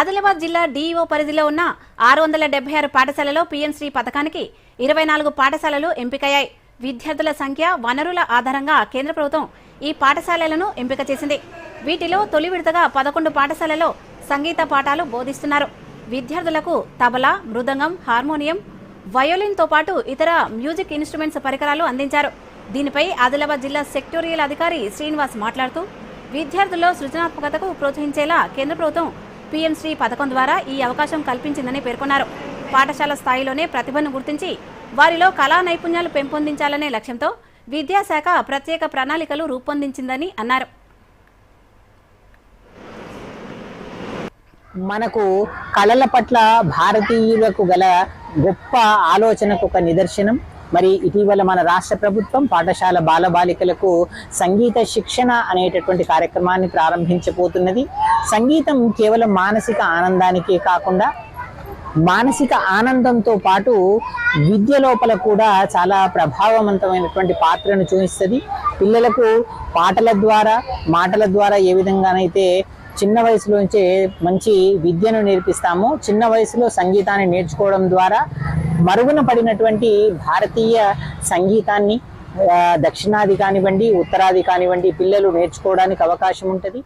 ఆదిలాబాద్ జిల్లా డీఈఓ పరిధిలో ఉన్న ఆరు వందల డెబ్బై ఆరు పాఠశాలలో పీఎం శ్రీ పథకానికి ఇరవై నాలుగు పాఠశాలలు ఎంపికయ్యాయి. విద్యార్థుల సంఖ్య వనరుల ఆధారంగా కేంద్ర ప్రభుత్వం ఈ పాఠశాలలను ఎంపిక చేసింది. వీటిలో తొలి విడతగా పదకొండు పాఠశాలలో సంగీత పాఠాలు బోధిస్తున్నారు. విద్యార్థులకు తబలా మృదంగం హార్మోనియం వయోలిన్తో పాటు ఇతర మ్యూజిక్ ఇన్స్ట్రుమెంట్స్ పరికరాలు అందించారు. దీనిపై ఆదిలాబాద్ జిల్లా సెక్టోరియల్ అధికారి శ్రీనివాస్ మాట్లాడుతూ విద్యార్థుల్లో సృజనాత్మకతకు ప్రోత్సహించేలా కేంద్ర ప్రభుత్వం పీఎంశ్రీ పథకం ద్వారా ఈ అవకాశం కల్పించిందని పేర్కొన్నారు. పాఠశాల స్థాయిలోనే ప్రతిభను గుర్తించి వారిలో కళా నైపుణ్యాలు పెంపొందించాలనే లక్ష్యంతో విద్యాశాఖ ప్రత్యేక ప్రణాళికలు రూపొందించిందని అన్నారు. మనకు కళల పట్ల భారతీయులకు గల గొప్ప ఆలోచనకు ఒక నిదర్శనం. మరి ఇటీవల మన రాష్ట్ర ప్రభుత్వం పాఠశాల బాలబాలికలకు సంగీత శిక్షణ అనేటటువంటి కార్యక్రమాన్ని ప్రారంభించబోతున్నది. సంగీతం కేవలం మానసిక ఆనందానికే కాకుండా మానసిక ఆనందంతో పాటు విద్య లోపల కూడా చాలా ప్రభావవంతమైనటువంటి పాత్రను చూపిస్తుంది. పిల్లలకు పాటల ద్వారా మాటల ద్వారా ఏ విధంగానైతే చిన్న వయసులోంచే మంచి విద్యను నేర్పిస్తామో చిన్న వయసులో సంగీతాన్ని నేర్చుకోవడం ద్వారా మరుగున పడినటువంటి భారతీయ సంగీతాన్ని దక్షిణాది కానివ్వండి ఉత్తరాది కానివ్వండి పిల్లలు నేర్చుకోవడానికి అవకాశం ఉంటుంది.